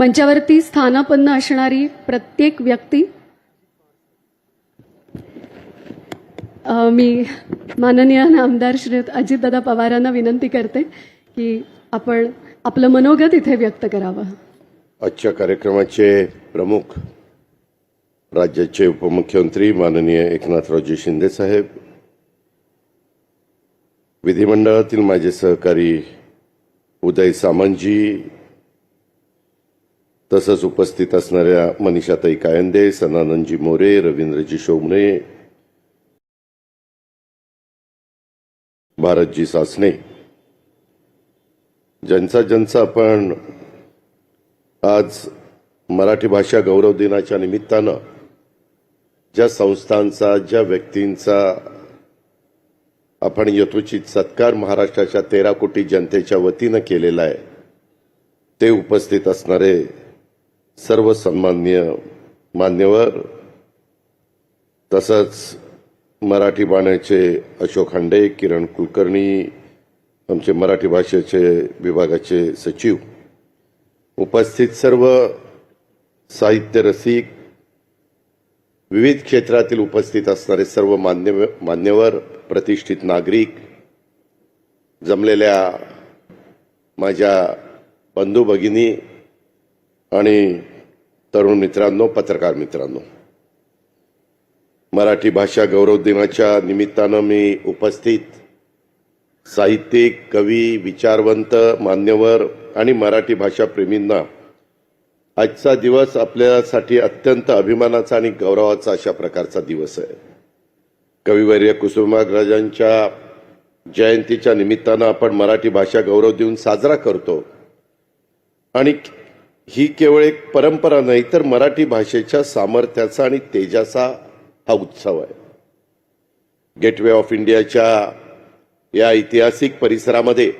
मंचावरती स्थानापन्न असणारी प्रत्येक व्यक्ती मी माननीय नामदार श्री अजितदादा पवारांना विनंती करते की आपण आपलं मनोगत इथे व्यक्त करावं. आजच्या कार्यक्रमाचे प्रमुख राज्याचे उपमुख्यमंत्री माननीय एकनाथरावजी शिंदे साहेब विधिमंडळातील माझे सहकारी उदय सामंतजी तसंच उपस्थित असणाऱ्या मनीषाताई कायंदे सनानंदजी मोरे रवींद्रजी शोभणे भारतजी सासणे. ज्यांचा ज्यांचा आपण आज मराठी भाषा गौरव दिनाच्या निमित्तानं ज्या संस्थांचा ज्या व्यक्तींचा आपण यथोचित सत्कार महाराष्ट्राच्या तेरा कोटी जनतेच्या वतीनं केलेला आहे ते उपस्थित असणारे सर्व सन्मान्य मान्यवर तसंच मराठी बाण्याचे अशोक हांडे किरण कुलकर्णी आमचे मराठी भाषेचे विभागाचे सचिव उपस्थित सर्व साहित्य रसिक विविध क्षेत्रातील उपस्थित असणारे सर्व मान्य मान्यवर प्रतिष्ठित नागरिक जमलेल्या माझ्या बंधू भगिनी आणि तरुण मित्रांनो पत्रकार मित्रांनो. मराठी भाषा गौरव दिनाच्या निमित्तानं मी उपस्थित साहित्यिक कवी विचारवंत मान्यवर आणि मराठी भाषा प्रेमींना आजचा दिवस आपल्यासाठी अत्यंत अभिमानाचा आणि गौरवाचा अशा प्रकारचा दिवस आहे. कविवर्य कुसुमाग्रजांच्या जयंतीच्या निमित्तानं आपण मराठी भाषा गौरव देऊन साजरा करतो आणि ही केवळ एक परंपरा नाही तर मराठी भाषेच्या सामर्थ्याचा आणि तेजाचा हा उत्सव आहे. गेटवे ऑफ इंडियाच्या या ऐतिहासिक परिसरामध्ये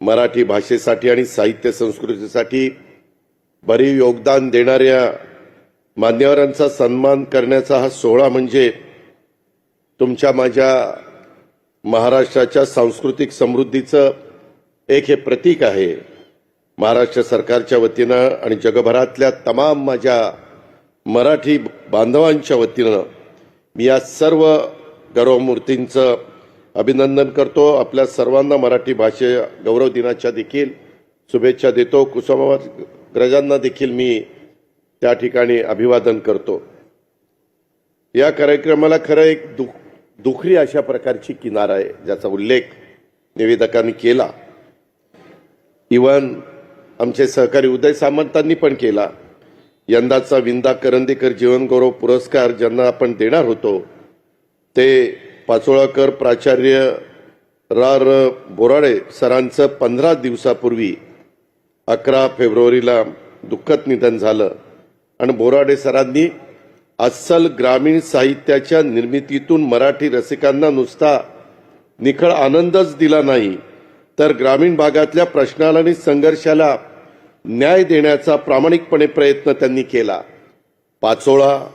मराठी भाषेसाठी आणि साहित्य संस्कृतीसाठी भरीव योगदान देणाऱ्या मान्यवरांचा सन्मान करण्याचा हा सोहळा म्हणजे तुमच्या माझ्या महाराष्ट्राच्या सांस्कृतिक समृद्धीचं एक हे प्रतीक आहे. महाराष्ट्र सरकारच्या वतीनं आणि जगभरातल्या तमाम माझ्या मराठी बांधवांच्या वतीनं मी या सर्व गौरवमूर्तींचं अभिनंदन करतो. आपल्या सर्वांना मराठी भाषे गौरव दिनाच्या देखील शुभेच्छा देतो. कुसुमाग्रजांना देखील मी त्या ठिकाणी अभिवादन करतो. या कार्यक्रमाला खरं एक दुख दुखरी अशा प्रकारची किनार आहे ज्याचा उल्लेख निवेदकांनी केला. इवन आमचे सहकारी उदय सामंतांनी पण केला. यंदाचा विंदा करंदीकर जीवनगौरव पुरस्कार ज्यांना आपण देणार होतो ते पाचोळाकर प्राचार्य रा र बोराडे सरांचं पंधरा दिवसापूर्वी अकरा फेब्रुवारीला दुःखद निधन झालं आणि बोराडे सरांनी अस्सल ग्रामीण साहित्याच्या निर्मितीतून मराठी रसिकांना नुसता निखळ आनंदच दिला नाही तर ग्रामीण भागातल्या प्रश्नाला आणि संघर्षाला न्याय देण्याचा प्रामाणिकपणे प्रयत्न त्यांनी केला. पाचोळा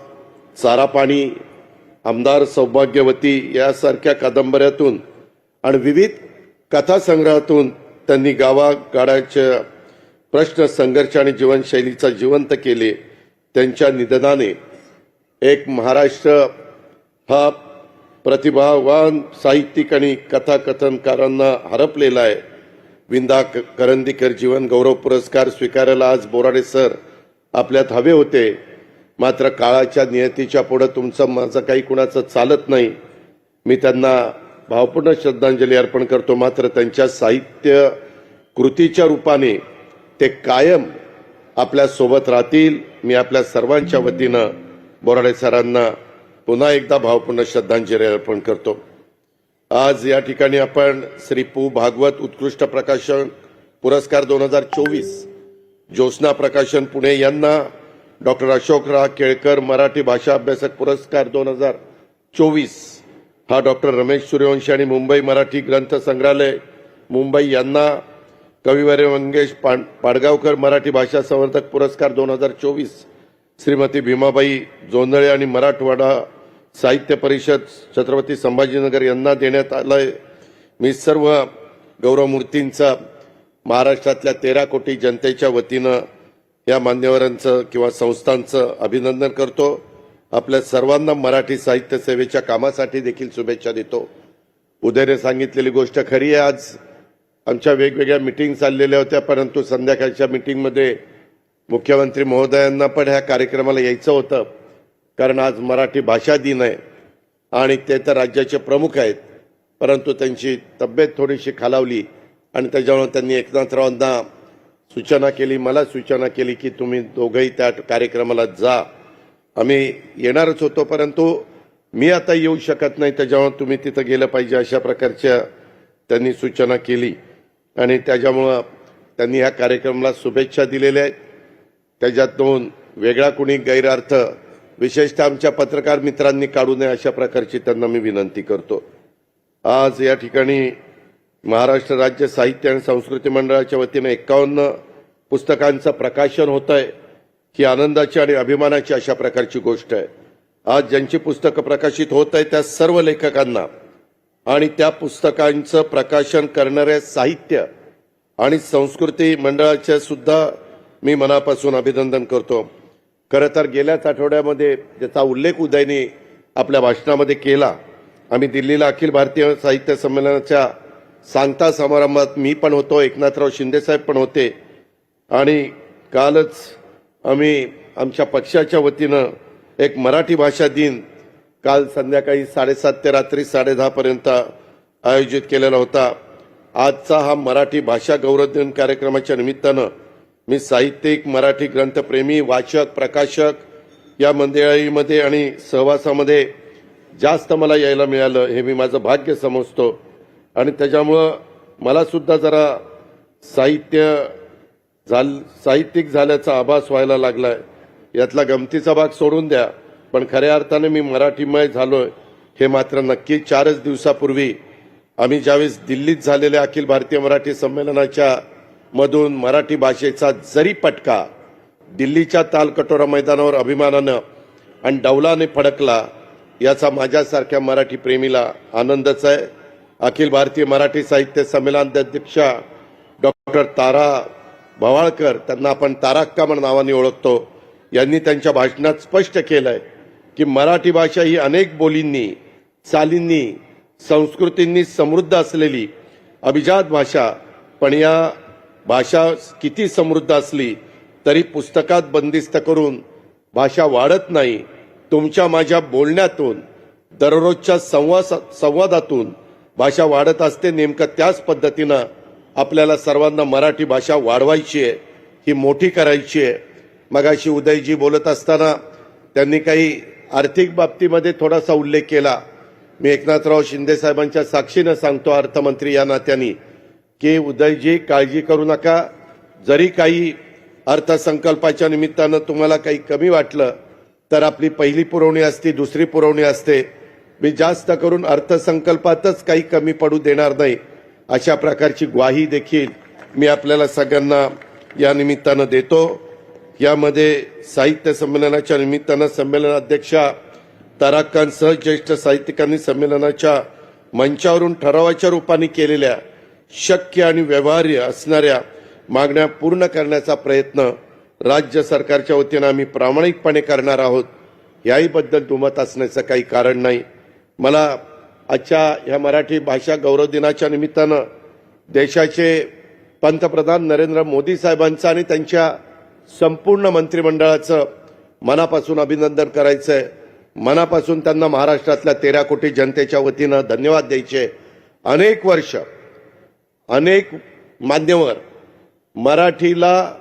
चारा पाणी आमदार सौभाग्यवती यासारख्या कादंबऱ्यातून आणि विविध कथासंग्रहातून त्यांनी गावागाड्याच्या प्रश्न संघर्ष आणि जीवनशैलीचा जिवंत केले. त्यांच्या निधनाने एक महाराष्ट्र हा प्रतिभावान साहित्यिक आणि कथाकथनकारांना हरपलेला आहे. विंदा क- करंदीकर जीवन गौरव पुरस्कार स्वीकारायला आज बोराडे सर आपल्यात हवे होते. मात्र काळाच्या नियतीच्या पुढे तुमचं माझं काही कुणाचं चालत नाही. मी त्यांना भावपूर्ण श्रद्धांजली अर्पण करतो. मात्र त्यांच्या साहित्य कृतीच्या रूपाने ते कायम आपल्यासोबत राहतील. मी आपल्या सर्वांच्या वतीनं बोराडे सरांना पुन्हा एकदा भावपूर्ण श्रद्धांजली अर्पण करतो. आज या ठिकाणी आपण श्री पू भागवत उत्कृष्ट प्रकाशन पुरस्कार दोन हजार चोवीस ज्योत्स्ना प्रकाशन पुणे यांना डॉक्टर अशोकराव केळकर मराठी भाषा अभ्यासक पुरस्कार दोन हजार चोवीस. हा डॉक्टर रमेश सूर्यवंशी आणि मुंबई मराठी ग्रंथ संग्रहालय मुंबई यांना कविवर्य मंगेश पां- पाडगावकर मराठी भाषा संवर्धक पुरस्कार दोन हजार चोवीस. श्रीमती भीमाबाई जोंधळे आणि मराठवाडा साहित्य परिषद छत्रपती संभाजीनगर यांना देण्यात आलंय. मी सर्व गौरवमूर्तींचा महाराष्ट्रातल्या तेरा कोटी जनतेच्या वतीनं या मान्यवरांचं किंवा संस्थांचं अभिनंदन करतो. आपल्या सर्वांना मराठी साहित्य सेवेच्या कामासाठी देखील शुभेच्छा देतो. उदयने सांगितलेली गोष्ट खरी आहे. आज आमच्या वेगवेगळ्या मिटिंग चाललेल्या होत्या परंतु संध्याकाळच्या मिटिंगमध्ये मुख्यमंत्री महोदयांना पण ह्या कार्यक्रमाला यायचं होतं. कारण आज मराठी भाषा दिन आहे आणि ते तर राज्याचे प्रमुख आहेत परंतु त्यांची तब्येत थोडीशी खालावली आणि त्याच्यामुळे त्यांनी एकनाथरावांना सूचना केली मला सूचना केली की तुम्ही दोघंही त्या कार्यक्रमाला जा. आम्ही येणारच होतो परंतु मी आता येऊ शकत नाही त्याच्यामुळे तुम्ही तिथं गेलं पाहिजे अशा प्रकारच्या त्यांनी सूचना केली. आणि त्याच्यामुळं त्यांनी ह्या कार्यक्रमाला शुभेच्छा दिलेल्या आहेत. त्याच्यात दोन वेगळा कुणी गैरअर्थ विशेषतः आमच्या पत्रकार मित्रांनी काढू नये अशा प्रकारची त्यांना मी विनंती करतो. आज या ठिकाणी महाराष्ट्र राज्य साहित्य आणि संस्कृती मंडळाच्या वतीने एकावन्न पुस्तकांचं प्रकाशन होत आहे ही आनंदाची आणि अभिमानाची अशा प्रकारची गोष्ट आहे. आज ज्यांची पुस्तकं प्रकाशित होत आहे त्या सर्व लेखकांना आणि त्या पुस्तकांचं प्रकाशन करणाऱ्या साहित्य आणि संस्कृती मंडळाचे सुद्धा मी मनापासून अभिनंदन करतो. खरं तर गेल्याच आठवड्यामध्ये ज्याचा उल्लेख उदयने आपल्या भाषणामध्ये केला आम्ही दिल्लीला अखिल भारतीय साहित्य संमेलनाच्या सांगता समारंभात मी पण होतो एकनाथराव शिंदेसाहेब पण होते. आणि कालच आम्ही आमच्या पक्षाच्या वतीनं एक मराठी भाषा दिन काल संध्याकाळी साडेसात ते रात्री साडेदहापर्यंत आयोजित केलेला होता. आजचा हा मराठी भाषा गौरव दिन कार्यक्रमाच्या निमित्तानं मी साहित्यिक मराठी ग्रंथप्रेमी वाचक प्रकाशक या मंडळीमध्ये आणि सहवासामध्ये जास्त मला यायला मिळालं हे मी माझं भाग्य समजतो. आणि त्याच्यामुळं मलासुद्धा जरा साहित्य झाल साहित्यिक झाल्याचा आभास व्हायला लागलाय. यातला गमतीचा भाग सोडून द्या पण खऱ्या अर्थाने मी मराठीमय झालोय हे मात्र नक्की चारच दिवसापूर्वी आम्ही ज्यावेळेस दिल्लीत झालेल्या अखिल भारतीय मराठी संमेलनाच्या मधून मराठी भाषेचा जरी पटका दिल्लीच्या तालकटोरा मैदानावर अभिमानानं आणि डौलाने फडकला याचा माझ्यासारख्या मराठी प्रेमीला आनंदच आहे. अखिल भारतीय मराठी साहित्य संमेलनाध्यक्षा डॉक्टर तारा भवाळकर त्यांना आपण ताराक्का म्हणून नावाने ओळखतो यांनी त्यांच्या भाषणात स्पष्ट केलंय की मराठी भाषा ही अनेक बोलींनी चालींनी संस्कृतींनी समृद्ध असलेली अभिजात भाषा. पण या भाषा किती समृद्ध असली तरी पुस्तकात बंदिस्त करून भाषा वाढत नाही. तुमच्या माझ्या बोलण्यातून दररोजच्या संवाद संवादातून भाषा वाढत असते नेमकं त्याच पद्धतीनं आपल्याला सर्वांना मराठी भाषा वाढवायची आहे ही मोठी करायची आहे. मगाशी उदयजी बोलत असताना त्यांनी काही आर्थिक बाबतीमध्ये थोडासा उल्लेख केला. मी एकनाथराव शिंदे साहेबांच्या साक्षीनं सांगतो अर्थमंत्री या नात्याने. की उदयजी काळजी करू नका. जरी काही अर्थसंकल्पाच्या निमित्तानं तुम्हाला काही कमी वाटलं तर आपली पहिली पुरवणी असते दुसरी पुरवणी असते. मी जास्त करून अर्थसंकल्पातच काही कमी पडू देणार नाही. अशा प्रकारची ग्वाही देखील मी आपल्याला सगळ्यांना या निमित्तानं देतो. यामध्ये साहित्य संमेलनाच्या निमित्तानं संमेलनाध्यक्षा ताराकांसह ज्येष्ठ साहित्यिकांनी संमेलनाच्या मंचावरून ठरावाच्या रूपाने केलेल्या शक्य आणि व्यवहार्य असणाऱ्या मागण्या पूर्ण करण्याचा प्रयत्न राज्य सरकारच्या वतीनं आम्ही प्रामाणिकपणे करणार आहोत. याहीबद्दल दुमत असण्याचं काही कारण नाही. मला आजच्या ह्या मराठी भाषा गौरव दिनाच्या निमित्तानं देशाचे पंतप्रधान नरेंद्र मोदी साहेबांचं आणि त्यांच्या संपूर्ण मंत्रिमंडळाचं मनापासून अभिनंदन करायचं आहे मनापासून त्यांना महाराष्ट्रातल्या तेरा कोटी जनतेच्या वतीनं धन्यवाद द्यायचे. अनेक वर्ष अनेक मान्यवर मराठीला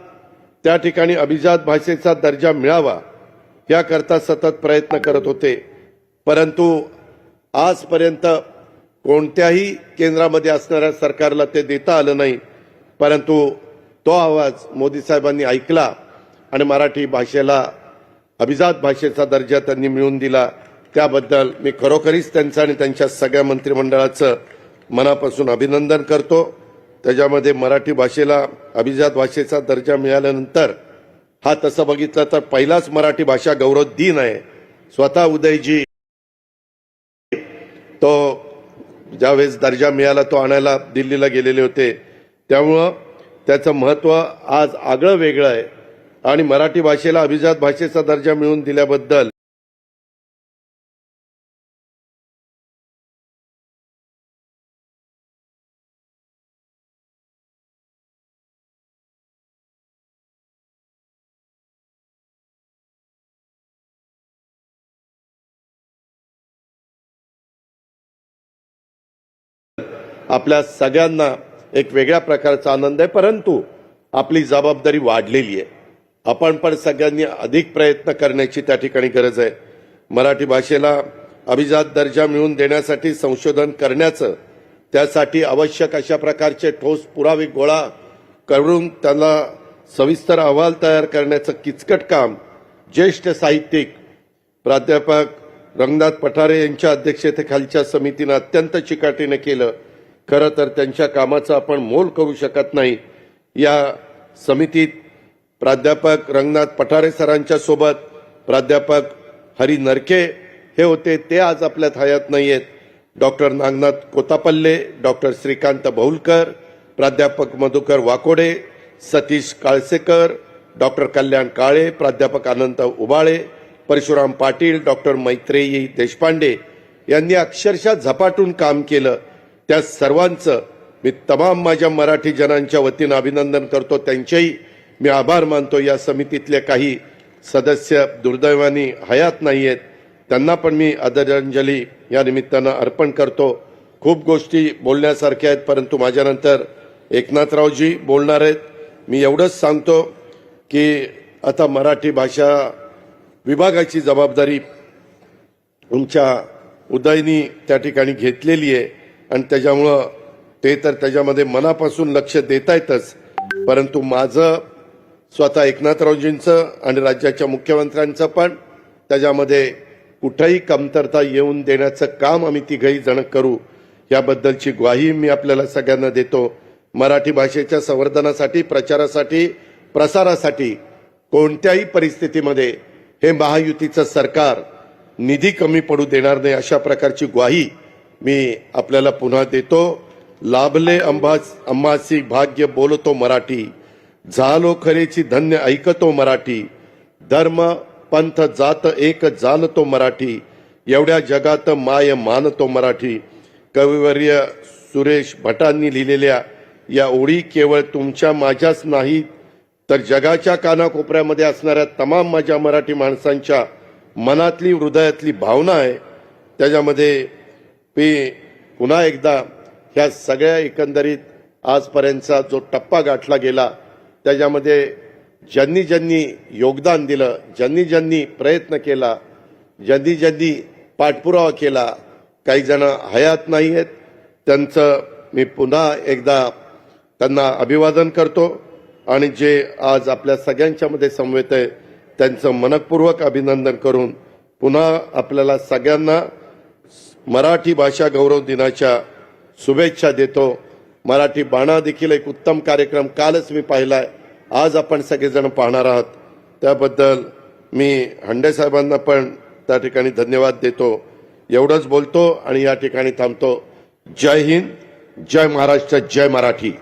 त्या ठिकाणी अभिजात भाषेचा दर्जा मिळावा याकरता सतत प्रयत्न करत होते. परंतु आजपर्यंत कोणत्याही केंद्रामध्ये असणाऱ्या सरकारला ते देता आलं नाही. परंतु तो आवाज मोदी साहेबांनी ऐकला आणि मराठी भाषेला अभिजात भाषेचा दर्जा त्यांनी मिळवून दिला. त्याबद्दल मी खरोखरीच त्यांचं आणि त्यांच्या सगळ्या मंत्रिमंडळाचं मनापासून अभिनंदन करतो. त्याच्यामध्ये मराठी भाषेला अभिजात भाषेचा दर्जा मिळाल्यानंतर हा तसं बघितलं तर पहिलाच मराठी भाषा गौरव दिन आहे. स्वतः उदयजी तो ज्यावेळेस दर्जा मिळाला तो आणायला दिल्लीला गेलेले होते. त्यामुळं त्याचं महत्त्व आज आगळं वेगळं आहे. आणि मराठी भाषेला अभिजात भाषेचा दर्जा मिळवून दिल्याबद्दल आपल्या सगळ्यांना एक वेगळ्या प्रकारचा आनंद आहे परंतु आपली जबाबदारी वाढलेली आहे. आपण पण सगळ्यांनी अधिक प्रयत्न करण्याची त्या ठिकाणी गरज आहे. मराठी भाषेला अभिजात दर्जा मिळवून देण्यासाठी संशोधन करण्याचं त्यासाठी आवश्यक अशा प्रकारचे ठोस पुरावे गोळा करून त्याला सविस्तर अहवाल तयार करण्याचं किचकट काम ज्येष्ठ साहित्यिक प्राध्यापक रंगनाथ पठारे यांच्या अध्यक्षतेखालच्या समितीनं अत्यंत चिकाटीने केलं. खरं तर त्यांच्या कामाचं आपण मोल करू शकत नाही. या समितीत प्राध्यापक रंगनाथ पठारे सरांच्या सोबत प्राध्यापक हरी नरके हे होते ते आज आपल्यात हयात नाही आहेत डॉक्टर नागनाथ कोतापल्ले डॉक्टर श्रीकांत भौलकर प्राध्यापक मधुकर वाकोडे सतीश काळसेकर डॉक्टर कल्याण काळे प्राध्यापक अनंत उबाळे परशुराम पाटील डॉक्टर मैत्रेयी देशपांडे यांनी अक्षरशः झपाटून काम केलं. त्या सर्वांचं मी तमाम माझ्या मराठी जनांच्या वतीनं अभिनंदन करतो. त्यांचेही मी आभार मानतो. या समितीतले काही सदस्य दुर्दैवानी हयात नाही आहेत त्यांना पण मी आदरांजली या निमित्तानं अर्पण करतो. खूप गोष्टी बोलण्यासारख्या आहेत परंतु माझ्यानंतर एकनाथरावजी बोलणार आहेत. मी एवढंच सांगतो की आता मराठी भाषा विभागाची जबाबदारी तुमच्या उदयनी त्या ठिकाणी घेतलेली आहे. आणि त्याच्यामुळं ते तर त्याच्यामध्ये मनापासून लक्ष देता येतच परंतु माझं स्वतः एकनाथरावजींचं आणि राज्याच्या मुख्यमंत्र्यांचं पण त्याच्यामध्ये कुठंही कमतरता येऊन देण्याचं काम आम्ही तिघही जण करू याबद्दलची ग्वाही मी आपल्याला सगळ्यांना देतो. मराठी भाषेच्या संवर्धनासाठी प्रचारासाठी प्रसारासाठी कोणत्याही परिस्थितीमध्ये हे महायुतीचं सरकार निधी कमी पडू देणार नाही अशा प्रकारची ग्वाही मी आपल्याला पुन्हा देतो. लाभले अंबास अंबासी भाग्य बोलतो मराठी. झालो खरेची धन्य ऐकतो मराठी. धर्म पंथ जात एक जाणतो मराठी. एवढ्या जगात माय मानतो मराठी. कविवर्य सुरेश भटांनी लिहिलेल्या या ओळी केवळ तुमच्या माझ्याच नाही तर जगाच्या कानाकोपऱ्यामध्ये असणाऱ्या तमाम माझ्या मराठी माणसांच्या मनातली हृदयातली भावना आहे. त्याच्यामध्ये मी पुन्हा एकदा ह्या सगळ्या एकंदरीत आजपर्यंतचा जो टप्पा गाठला गेला त्याच्यामध्ये ज्यांनी ज्यांनी योगदान दिलं ज्यांनी ज्यांनी प्रयत्न केला ज्यांनी ज्यांनी पाठपुरावा केला काही जण हयात नाही आहेत. त्यांचं मी पुन्हा एकदा त्यांना अभिवादन करतो आणि जे आज आपल्या सगळ्यांच्या मध्ये समवेत आहे त्यांचं मनपूर्वक अभिनंदन करून पुन्हा आपल्याला सगळ्यांना मराठी भाषा गौरव दिनाच्या शुभेच्छा देतो. मराठी बाणा देखील एक उत्तम कार्यक्रम कालच मी पाहिलाय. आज आपण सगळेजण पाहणार आहात. त्याबद्दल मी हंडे साहेबांना पण त्या ठिकाणी धन्यवाद देतो. एवढंच बोलतो आणि या ठिकाणी थांबतो. जय हिंद जय महाराष्ट्र जय मराठी.